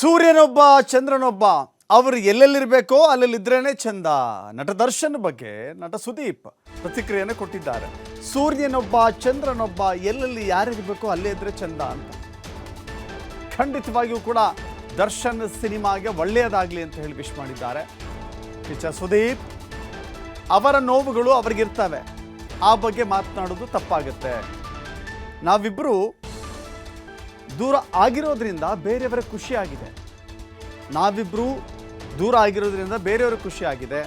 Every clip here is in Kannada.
ಸೂರ್ಯನೊಬ್ಬ, ಚಂದ್ರನೊಬ್ಬ, ಅವರು ಎಲ್ಲೆಲ್ಲಿರಬೇಕೋ ಅಲ್ಲಲ್ಲಿದ್ರೇನೆ ಚಂದ. ನಟ ದರ್ಶನ್ ಬಗ್ಗೆ ನಟ ಸುದೀಪ್ ಪ್ರತಿಕ್ರಿಯೆಯನ್ನು ಕೊಟ್ಟಿದ್ದಾರೆ. ಸೂರ್ಯನೊಬ್ಬ, ಚಂದ್ರನೊಬ್ಬ ಎಲ್ಲೆಲ್ಲಿ ಯಾರಿರಬೇಕೋ ಅಲ್ಲೇ ಇದ್ರೆ ಚಂದ ಅಂತ. ಖಂಡಿತವಾಗಿಯೂ ಕೂಡ ದರ್ಶನ್ ಸಿನಿಮಾಗೆ ಒಳ್ಳೆಯದಾಗಲಿ ಅಂತ ಹೇಳಿ ವಿಶ್ ಮಾಡಿದ್ದಾರೆ. ಕಿಚ ಸುದೀಪ್, ಅವರ ನೋವುಗಳು ಅವರಿಗಿರ್ತವೆ. ಆ ಬಗ್ಗೆ ಮಾತನಾಡೋದು ತಪ್ಪಾಗುತ್ತೆ. ನಾವಿಬ್ಬರು ದೂರ ಆಗಿರೋದ್ರಿಂದ ಬೇರೆಯವರ ಖುಷಿಯಾಗಿದೆ ನಾವಿಬ್ಬರು ದೂರ ಆಗಿರೋದ್ರಿಂದ ಬೇರೆಯವರ ಖುಷಿಯಾಗಿದೆ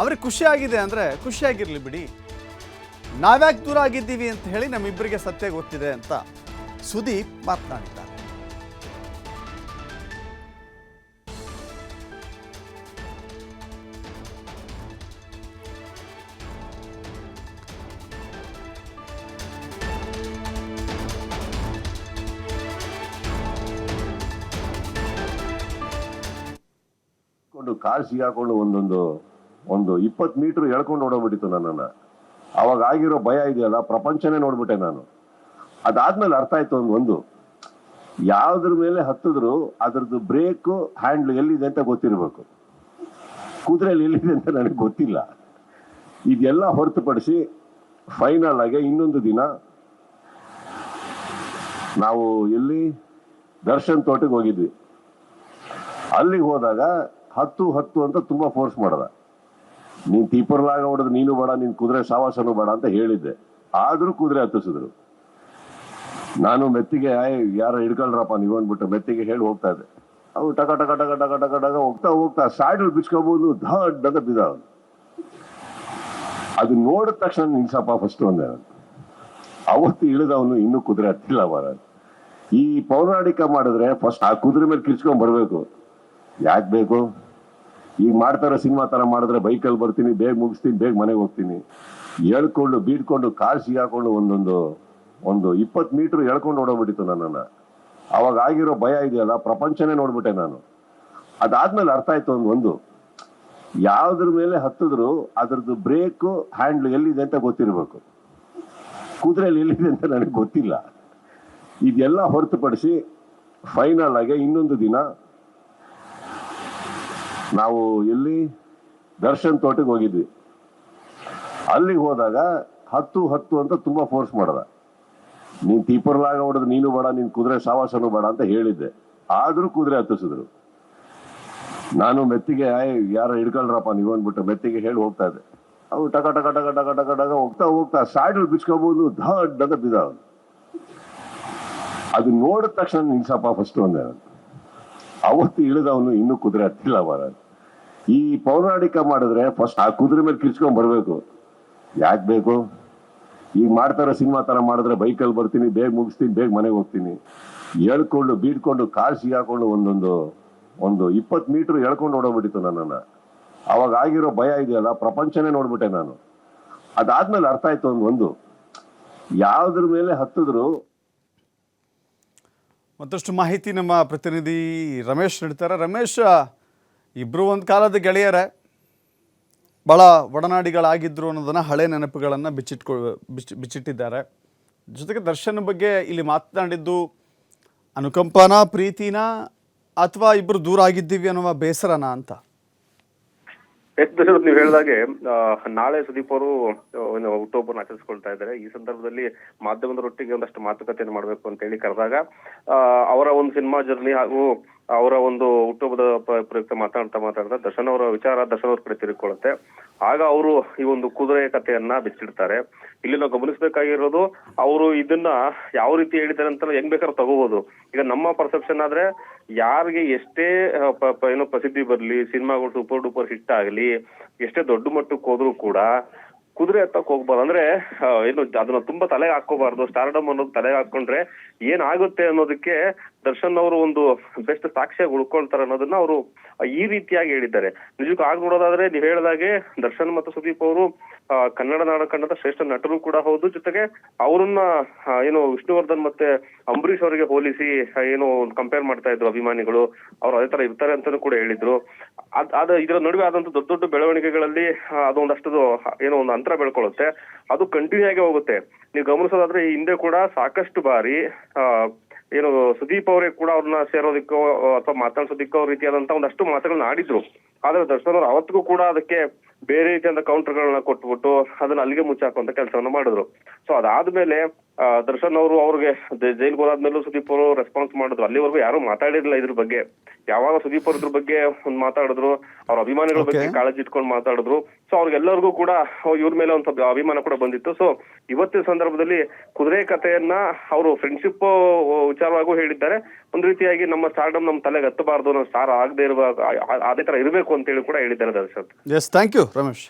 ಅವ್ರಿಗೆ ಖುಷಿ ಆಗಿದೆ ಅಂದರೆ ಖುಷಿಯಾಗಿರಲಿ ಬಿಡಿ. ನಾವ್ಯಾಕೆ ದೂರ ಆಗಿದ್ದೀವಿ ಅಂತ ಹೇಳಿ ನಮ್ಮಿಬ್ಬರಿಗೆ ಸತ್ಯ ಗೊತ್ತಿದೆ ಅಂತ ಸುದೀಪ್ ಮಾತನಾಡಿದ್ದಾರೆ. ಕೊಂಡು ಕಾಲ್ ಸಿಗಾಕೊಂಡು ಒಂದೊಂದು, ಒಂದು ಇಪ್ಪತ್ತು ಮೀಟರ್ ಎಳ್ಕೊಂಡು ಓಡೋಗ್ಬಿಟ್ಟಿತ್ತು ನನ್ನನ್ನ. ಅವಾಗ ಆಗಿರೋ ಭಯ ಇದೆಯಲ್ಲ, ಪ್ರಪಂಚನೇ ನೋಡ್ಬಿಟ್ಟೆ ನಾನು. ಅದಾದ್ಮೇಲೆ ಅರ್ಥ ಆಯ್ತು ಒಂದು ಒಂದು. ಯಾವ್ದ್ರ ಮೇಲೆ ಹತ್ತಿದ್ರು ಅದ್ರದ್ದು ಬ್ರೇಕು ಹ್ಯಾಂಡ್ಲ್ ಎಲ್ಲಿದೆ ಅಂತ ಗೊತ್ತಿರಬೇಕು. ಕುದುರೆಯಲ್ಲಿ ಎಲ್ಲಿದೆ ಅಂತ ನನಗೆ ಗೊತ್ತಿಲ್ಲ. ಇದೆಲ್ಲ ಹೊರತುಪಡಿಸಿ ಫೈನಲ್ ಆಗಿ ಇನ್ನೊಂದು ದಿನ ನಾವು ಎಲ್ಲಿ ದರ್ಶನ್ ತೋಟಕ್ಕೆ ಹೋಗಿದ್ವಿ. ಅಲ್ಲಿಗೆ ಹೋದಾಗ ಹತ್ತು ಹತ್ತು ಅಂತ ತುಂಬಾ ಫೋರ್ಸ್ ಮಾಡದ. ನೀನ್ ತೀಪರ್ಲಾಗ ಹೊಡೆದು ನೀನು ಬೇಡ, ನೀನ್ ಕುದುರೆ ಸಾವಾಸನು ಬೇಡ ಅಂತ ಹೇಳಿದ್ದೆ. ಆದ್ರೂ ಕುದುರೆ ಹತ್ತಿಸಿದ್ರು. ನಾನು ಮೆತ್ತಿಗೆ ಯಾರ ಹಿಡ್ಕೊಳ್ರಪ್ಪ, ನೀವು ಅಂದ್ಬಿಟ್ಟು ಮೆತ್ತಿಗೆ ಹೇಳಿ ಹೋಗ್ತಾ ಇದ್ದೆ. ಅವು ಟಕ ಟಕ ಟಕ ಟಕ ಟಕ ಟಕ ಹೋಗ್ತಾ ಹೋಗ್ತಾ ಸೈಡಲ್ ಬಿಚ್ಕೋಬಹುದು ದಡ್ ಅಂತ ಬಿದ್ದ. ಅದು ನೋಡಿದ ತಕ್ಷಣ ನಿಲ್ಸಪ್ಪ ಫಸ್ಟ್ ಒಂದೇ. ಅವತ್ತು ಇಳಿದವನು ಇನ್ನೂ ಕುದುರೆ ಹತ್ತಿಲ್ಲ ಬರ ಈ ಪೌರಾಣಿಕ ಮಾಡಿದ್ರೆ ಫಸ್ಟ್ ಆ ಕುದುರೆ ಮೇಲೆ ಕಿರ್ಚ್ಕೊಂಡ್ ಬರ್ಬೇಕು. ಯಾಕೆ ಬೇಕು? ಈಗ ಮಾಡ್ತಾರೋ ಸಿನಿಮಾ ತರ ಮಾಡಿದ್ರೆ ಬೈಕಲ್ಲಿ ಬರ್ತೀನಿ, ಬೇಗ ಮುಗಿಸ್ತೀನಿ, ಬೇಗ ಮನೆಗೆ ಹೋಗ್ತೀನಿ. ಎಳ್ಕೊಂಡು ಬೀಡ್ಕೊಂಡು ಕಾಲ್ ಸಿಗಾಕೊಂಡು ಒಂದೊಂದು, ಒಂದು ಇಪ್ಪತ್ತು ಮೀಟರ್ ಎಳ್ಕೊಂಡು ನೋಡೋಗ್ಬಿಟ್ಟಿತ್ತು ನನ್ನನ್ನು. ಅವಾಗ ಆಗಿರೋ ಭಯ ಇದೆಯಲ್ಲ, ಪ್ರಪಂಚನೇ ನೋಡ್ಬಿಟ್ಟೆ ನಾನು. ಅದಾದ್ಮೇಲೆ ಅರ್ಥ ಆಯ್ತು ಒಂದು ಒಂದು. ಯಾವ್ದ್ರ ಮೇಲೆ ಹತ್ತಿದ್ರು, ಅದ್ರದ್ದು ಬ್ರೇಕು, ಹ್ಯಾಂಡ್ಲ್ ಎಲ್ಲಿದೆ ಅಂತ ಗೊತ್ತಿರಬೇಕು. ಕುದುರೆಯಲ್ಲಿ ಎಲ್ಲಿದೆ ಅಂತ ನನಗೆ ಗೊತ್ತಿಲ್ಲ. ಇದೆಲ್ಲ ಹೊರತುಪಡಿಸಿ ಫೈನಲ್ ಆಗಿ ಇನ್ನೊಂದು ದಿನ ನಾವು ಎಲ್ಲಿ ದರ್ಶನ್ ತೋಟಕ್ಕೆ ಹೋಗಿದ್ವಿ. ಅಲ್ಲಿಗೆ ಹೋದಾಗ ಹತ್ತು ಹತ್ತು ಅಂತ ತುಂಬಾ ಫೋರ್ಸ್ ಮಾಡ್ದ. ನೀನ್ ತೀಪರ್ಲಾಗ ಹೊಡೆದು ನೀನು ಬೇಡ, ನೀನ್ ಕುದುರೆ ಸಾವಾಸನು ಬೇಡ ಅಂತ ಹೇಳಿದ್ದೆ. ಆದ್ರೂ ಕುದುರೆ ಹತ್ತಿಸಿದ್ರು. ನಾನು ಮೆತ್ತಿಗೆ ಯಾರ ಹಿಡ್ಕೊಳ್ರಪ್ಪ, ನೀವು ಅಂದ್ಬಿಟ್ಟು ಮೆತ್ತಿಗೆ ಹೇಳಿ ಹೋಗ್ತಾ ಇದ್ದೆ. ಅವು ಟಕ ಟಕ ಟಕ ಟಕ ಟಕ ಟಕ ಹೋಗ್ತಾ ಹೋಗ್ತಾ ಸಾಯ್ಡಲ್ ಬಿಚ್ಕೋಬಹುದು ದಡ್ ಅಂತ ಬಿದ್ದ. ಅದು ನೋಡಿದ ತಕ್ಷಣ ನಿನ್ಸಪ್ಪ ಫಸ್ಟ್ ಒಂದೇ. ಅವತ್ತು ಇಳಿದವನು ಇನ್ನೂ ಕುದುರೆ ಹತ್ತಿಲ್ಲ ಮಾರ ಈ ಪೌರಾಣಿಕ ಮಾಡಿದ್ರೆ ಫಸ್ಟ್ ಆ ಕುದುರೆ ಮೇಲೆ ಕಿರ್ಚ್ಕೊಂಡ್ ಬರ್ಬೇಕು. ಯಾಕೆ ಬೇಕು? ಈಗ ಮಾಡ್ತಾರೋ ಸಿನಿಮಾ ತರ ಮಾಡಿದ್ರೆ ಬೈಕಲ್ಲಿ ಬರ್ತೀನಿ, ಬೇಗ ಮುಗಿಸ್ತೀನಿ, ಬೇಗ ಮನೆಗೆ ಹೋಗ್ತೀನಿ. ಎಳ್ಕೊಂಡು ಬೀಡ್ಕೊಂಡು ಕಾಲ್ ಸಿಗಾಕೊಂಡು ಒಂದೊಂದು, ಒಂದು ಇಪ್ಪತ್ತು ಮೀಟರ್ ಎಳ್ಕೊಂಡು ಓಡೋಗ್ಬಿಟ್ಟಿತ್ತು ನನ್ನನ್ನ. ಅವಾಗ ಆಗಿರೋ ಭಯ ಇದೆಯಲ್ಲ, ಪ್ರಪಂಚನೇ ನೋಡ್ಬಿಟ್ಟೆ ನಾನು. ಅದಾದ್ಮೇಲೆ ಅರ್ಥ ಆಯ್ತು ಒಂದು ಒಂದು. ಯಾವ್ದ್ರ ಮೇಲೆ ಹತ್ತಿದ್ರು? ಮತ್ತಷ್ಟು ಮಾಹಿತಿ ನಮ್ಮ ಪ್ರತಿನಿಧಿ ರಮೇಶ್ ನೀಡ್ತಾರೆ. ರಮೇಶ್ ಇಬ್ಬರು ಒಂದು ಕಾಲದ ಗೆಳೆಯರೇ. ಭಾಳ ಒಡನಾಡಿಗಳಾಗಿದ್ರು ಅನ್ನೋದನ್ನು ಹಳೆ ನೆನಪುಗಳನ್ನು ಬಿಚ್ಚಿಟ್ಕೊ ಬಿಚ್ಚಿ ಬಿಚ್ಚಿಟ್ಟಿದ್ದಾರೆ. ಜೊತೆಗೆ ದರ್ಶನ ಬಗ್ಗೆ ಇಲ್ಲಿ ಮಾತನಾಡಿದ್ದು, ಅನುಕಂಪನ, ಪ್ರೀತಿನ ಅಥವಾ ಇಬ್ಬರು ದೂರ ಆಗಿದ್ದೀವಿ ಅನ್ನುವ ಬೇಸರನ ಅಂತ? ನೀವು ಹೇಳಿದಾಗೆ ನಾಳೆ ಸುದೀಪ್ ಅವರು ಹುಟ್ಟುಹಬ್ಬನ ಆಚರಿಸಿಕೊಳ್ತಾ ಇದ್ದಾರೆ. ಈ ಸಂದರ್ಭದಲ್ಲಿ ಮಾಧ್ಯಮದವರೊಟ್ಟಿಗೆ ಒಂದಷ್ಟು ಮಾತುಕತೆಯನ್ನು ಮಾಡಬೇಕು ಅಂತ ಹೇಳಿ ಕರೆದಾಗ ಅವರ ಒಂದು ಸಿನಿಮಾ ಜರ್ನಿ ಹಾಗೂ ಅವರ ಒಂದು ಹುಟ್ಟುಹಬ್ಬದ ಪ್ರ- ಪ್ರಯುಕ್ತ ಮಾತಾಡ್ತಾ ಮಾತಾಡ್ತಾ ದರ್ಶನ್ ಅವರ ವಿಚಾರ ದರ್ಶನ್ ಅವ್ರ ಕಡೆ ತಿರುಗಿಕೊಳ್ಳುತ್ತೆ. ಆಗ ಅವರು ಈ ಒಂದು ಕುದುರೆ ಕಥೆಯನ್ನ ಬಿಚ್ಚಿಡ್ತಾರೆ. ಇಲ್ಲಿ ನಾವು ಗಮನಿಸಬೇಕಾಗಿರೋದು ಅವರು ಇದನ್ನ ಯಾವ ರೀತಿ ಹೇಳಿದ್ದಾರೆ ಅಂತ ಹೆಂಗ್ ಬೇಕಾದ್ರೂ ತಗೋಬಹುದು ಈಗ ನಮ್ಮ ಪರ್ಸೆಪ್ಷನ್ ಆದ್ರೆ ಯಾರಿಗೆ ಎಷ್ಟೇ ಏನೋ ಪ್ರಸಿದ್ಧಿ ಬರ್ಲಿ, ಸಿನಿಮಾಗಳು ಸೂಪರ್ ಡೂಪರ್ ಹಿಟ್ ಆಗಲಿ, ಎಷ್ಟೇ ದೊಡ್ಡ ಮಟ್ಟಕ್ಕೆ ಹೋದ್ರು ಕೂಡ ಕುದುರೆ ಹತ್ತಕ್ ಹೋಗ್ಬಾರ್ದು. ಅಂದ್ರೆ ಏನು ಅದನ್ನ ತುಂಬಾ ತಲೆಗೆ ಹಾಕೋಬಾರ್ದು ಸ್ಟಾರ್ಡಮ್ ಅನ್ನೋದು ತಲೆಗೆ ಹಾಕೊಂಡ್ರೆ ಏನಾಗುತ್ತೆ ಅನ್ನೋದಕ್ಕೆ ದರ್ಶನ್ ಅವರು ಒಂದು ಬೆಸ್ಟ್ ಸಾಕ್ಷ್ಯ ಉಳ್ಕೊಳ್ತಾರೆ ಅನ್ನೋದನ್ನ ಅವರು ಈ ರೀತಿಯಾಗಿ ಹೇಳಿದ್ದಾರೆ. ನಿಜಕ್ಕೂ ಆಗ ನೋಡೋದಾದ್ರೆ ನೀವು ಹೇಳಿದಾಗೆ ದರ್ಶನ್ ಮತ್ತು ಸುದೀಪ್ ಅವರು ಕನ್ನಡ ನಾಡ ಕಂಡದ ಶ್ರೇಷ್ಠ ನಟರು ಕೂಡ ಹೌದು. ಜೊತೆಗೆ ಅವರನ್ನ ಏನು ವಿಷ್ಣುವರ್ಧನ್ ಮತ್ತೆ ಅಂಬರೀಷ್ ಅವರಿಗೆ ಹೋಲಿಸಿ ಏನು ಕಂಪೇರ್ ಮಾಡ್ತಾ ಇದ್ರು ಅಭಿಮಾನಿಗಳು. ಅವ್ರು ಅದೇ ತರ ಇರ್ತಾರೆ ಅಂತಾನೂ ಕೂಡ ಹೇಳಿದ್ರು. ಅದ್ ಇದರ ನಡುವೆ ಆದಂತ ದೊಡ್ಡ ದೊಡ್ಡ ಬೆಳವಣಿಗೆಗಳಲ್ಲಿ ಅದೊಂದಷ್ಟು ಏನೋ ಒಂದು ಅಂತರ ಬೆಳ್ಕೊಳ್ಳುತ್ತೆ. ಅದು ಕಂಟಿನ್ಯೂ ಆಗಿ ಹೋಗುತ್ತೆ. ನೀವು ಗಮನಿಸೋದಾದ್ರೆ ಹಿಂದೆ ಕೂಡ ಸಾಕಷ್ಟು ಬಾರಿ ಏನು, ಸುದೀಪ್ ಅವರೇ ಕೂಡ ಅವ್ರನ್ನ ಸೇರೋದಕ್ಕೋ, ಅಥವಾ ಮಾತಾಡ್ಸೋದಿಕ್ಕೋ ರೀತಿಯಾದಂತ ಒಂದಷ್ಟು ಮಾತುಗಳನ್ನ ಆಡಿದ್ರು. ಆದ್ರೆ ದರ್ಶನ್ ಅವರು ಅವತ್ತಿಗೂ ಕೂಡ ಅದಕ್ಕೆ ಬೇರೆ ರೀತಿಯಾದ ಕೌಂಟರ್ಗಳನ್ನ ಕೊಟ್ಬಿಟ್ಟು ಅದನ್ನ ಅಲ್ಲಿಗೆ ಮುಚ್ಚಾಕುವಂತ ಕೆಲಸವನ್ನ ಮಾಡಿದ್ರು. ಸೊ ಅದಾದ್ಮೇಲೆ ದರ್ಶನ್ ಅವರು ಅವ್ರಿಗೆ ಜೈಲ್ಗೆ ಹೋದಾದ್ಮೇಲೂ ಸುದೀಪ್ ಅವರು ರೆಸ್ಪಾನ್ಸ್ ಮಾಡಿದ್ರು. ಅಲ್ಲಿವರೆಗೂ ಯಾರು ಮಾತಾಡಿರ್ಲಿಲ್ಲ ಇದ್ರ ಬಗ್ಗೆ. ಯಾವಾಗ ಸುದೀಪ್ ಅವ್ರ ಇದ್ರ ಬಗ್ಗೆ ಒಂದ್ ಮಾತಾಡಿದ್ರು ಅವ್ರ ಅಭಿಮಾನಿಗಳ ಬಗ್ಗೆ ಕಾಳಜಿ ಇಟ್ಕೊಂಡು ಮಾತಾಡಿದ್ರು. ಸೊ ಅವ್ರಿಗೆಲ್ಲರಿಗೂ ಕೂಡ ಇವ್ರ ಮೇಲೆ ಒಂದ್ ಸ್ವಲ್ಪ ಅಭಿಮಾನ ಕೂಡ ಬಂದಿತ್ತು. ಸೊ ಇವತ್ತಿನ ಸಂದರ್ಭದಲ್ಲಿ ಕುದುರೆ ಕಥೆಯನ್ನ ಅವರು ಫ್ರೆಂಡ್ಶಿಪ್ ವಿಚಾರವಾಗೂ ಹೇಳಿದ್ದಾರೆ. ಒಂದ್ ರೀತಿಯಾಗಿ ನಮ್ಮ ಸ್ಟಾರ್ಡಮ್ ನಮ್ಮ ತಲೆಗೆ ಹತ್ತಬಾರ್ದು ನಾವು ಸ್ಟಾರ್ ಆಗದೆ ಇರುವ ಅದೇ ತರ ಇರಬೇಕು ಅಂತ ಹೇಳಿ ಕೂಡ ಹೇಳಿದ್ದಾರೆ Darshan. Yes thank you Ramesh.